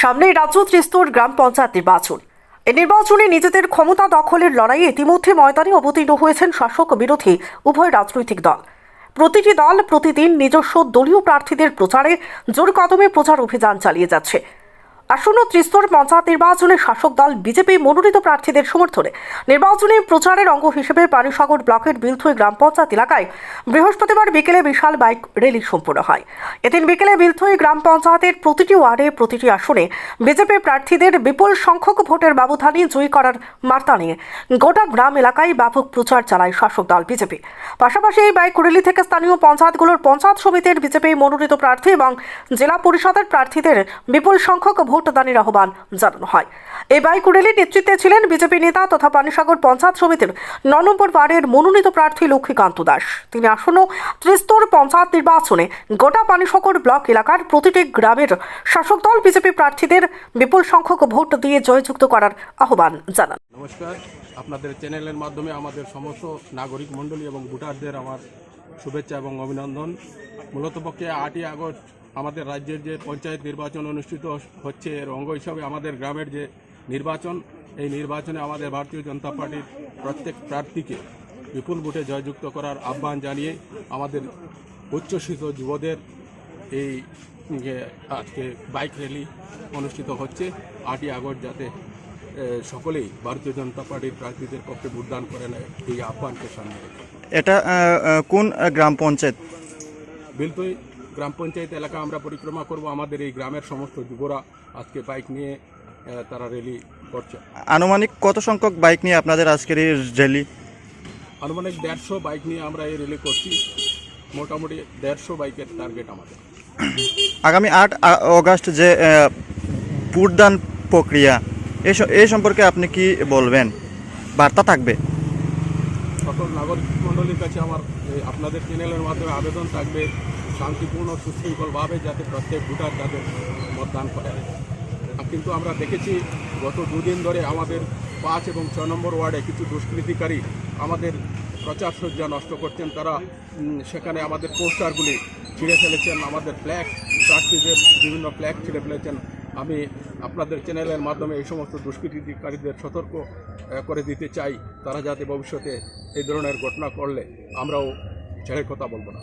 সামনেই রাজ্য ত্রিস্তর গ্রাম পঞ্চায়েত নির্বাচন। এ নির্বাচনে নিজেদের ক্ষমতা দখলের লড়াইয়ে ইতিমধ্যে ময়দানে অবতীর্ণ হয়েছেন শাসক বিরোধী উভয় রাজনৈতিক দল। প্রতিটি দল প্রতিদিন নিজস্ব দলীয় প্রার্থীদের প্রচারে জোর কদমে প্রচার অভিযান চালিয়ে যাচ্ছে। আসন্ন ত্রিস্তর পঞ্চায়েত নির্বাচনে শাসক দল বিজেপি মনোনীত প্রার্থীদের সমর্থনে নির্বাচনী প্রচারের অঙ্গ হিসেবে পানিসাগর ব্লকের বিলথুই গ্রাম পঞ্চায়েত এলাকায় বৃহস্পতিবার বিকেলে বিশাল বাইক র্যালি সম্পন্ন হয়। এদিন বিকেলে বিলথুই গ্রাম পঞ্চায়েতের প্রতিটি ওয়ার্ডে, প্রতিটি আসনে বিজেপি প্রার্থীদের বিপুল সংখ্যক ভোটের ব্যবধানে জয়ী করার বার্তা নিয়ে গোটা গ্রাম এলাকায় ব্যাপক প্রচার চালায় শাসক দল বিজেপি। পাশাপাশি এই বাইক র্যালি থেকে স্থানীয় পঞ্চায়েতগুলোর পঞ্চায়েত সমিতির বিজেপি মনোনীত প্রার্থী এবং জেলা পরিষদের প্রার্থীদের বিপুল সংখ্যক ভোটদানের আহ্বান জানানো হয়। এই বাইক নেতৃত্বে ছিলেন বিজেপি নেতা তথা পানিসাগর পঞ্চায়েত সমিতির ন নম্বর ওয়ার্ডের মনোনীত প্রার্থী লক্ষ্মীকান্ত দাস। তিনি আসন্ন ত্রিস্তর পঞ্চায়েত নির্বাচনে গোটা পানিসাগর ব্লক এলাকার প্রতিটি গ্রামের শাসক দল বিজেপি প্রার্থীদের বিপুল সংখ্যক ভোট দিয়ে জয়যুক্ত করার আহ্বান জানান। নমস্কার। আপনাদের চ্যানেলের মাধ্যমে আমাদের সমস্ত নাগরিক মণ্ডলী এবং ভোটারদের আমার শুভেচ্ছা এবং অভিনন্দন। মূলত পক্ষে আটই আগস্ট আমাদের রাজ্যের যে পঞ্চায়েত নির্বাচন অনুষ্ঠিত হচ্ছে এর অঙ্গ হিসাবে আমাদের গ্রামের যে নির্বাচন এই নির্বাচনে আমাদের ভারতীয় জনতা পার্টির প্রত্যেক প্রার্থীকে বিপুল ভোটে জয়যুক্ত করার আহ্বান জানিয়ে আমাদের উচ্চশিক্ষিত যুবদের এই আজকে বাইক র্যালি অনুষ্ঠিত হচ্ছে। আটই আগস্ট যাতে সকলেই ভারতীয় জনতা পার্টির প্রার্থীদের পক্ষে ভোটদান করে নেয় এই আহ্বানকে সামনে এটা কোন গ্রাম পঞ্চায়েত? বিলতই গ্রাম পঞ্চায়েত এলাকা আমরা পরিক্রমা করব আমাদের এই গ্রামের সমস্ত যুবরা আজকে বাইক নিয়ে তারা র্যালি করছে। আনুমানিক কত সংখ্যক বাইক নিয়ে আপনাদের আজকের এই র্যালি আনুমানিক দেড়শো বাইক নিয়ে আমরা এই র্যালি করছি। মোটামুটি দেড়শো বাইকের টার্গেট আমাদের। আগামী আট অগাস্ট যে ভোটদান প্রক্রিয়া এই এই সম্পর্কে আপনি কি বলবেন? বার্তা থাকবে। সকল নাগরিক মণ্ডলীর কাছে আমার আপনাদের চ্যানেলের মাধ্যমে আবেদন থাকবে। শান্তিপূর্ণ, সুশৃঙ্খলভাবে যাতে প্রত্যেক ভোটার তাদের মতদান করে। কিন্তু আমরা দেখেছি, গত দুদিন ধরে আমাদের পাঁচ এবং ছয় নম্বর ওয়ার্ডে কিছু দুষ্কৃতিকারী আমাদের প্রচার সজ্জা নষ্ট করছেন। তারা সেখানে আমাদের পোস্টারগুলি ছিঁড়ে ফেলেছেন, আমাদের ফ্ল্যাগ প্রার্থীদের বিভিন্ন ফ্ল্যাগ ছিঁড়ে ফেলেছেন। আমি আপনাদের চ্যানেলের মাধ্যমে এই সমস্ত দুষ্কৃতিকারীদের সতর্ক করে দিতে চাই। তারা যাতে ভবিষ্যতে এই ধরনের ঘটনা করলে আমরাও ছেড়ে কথা বলব না।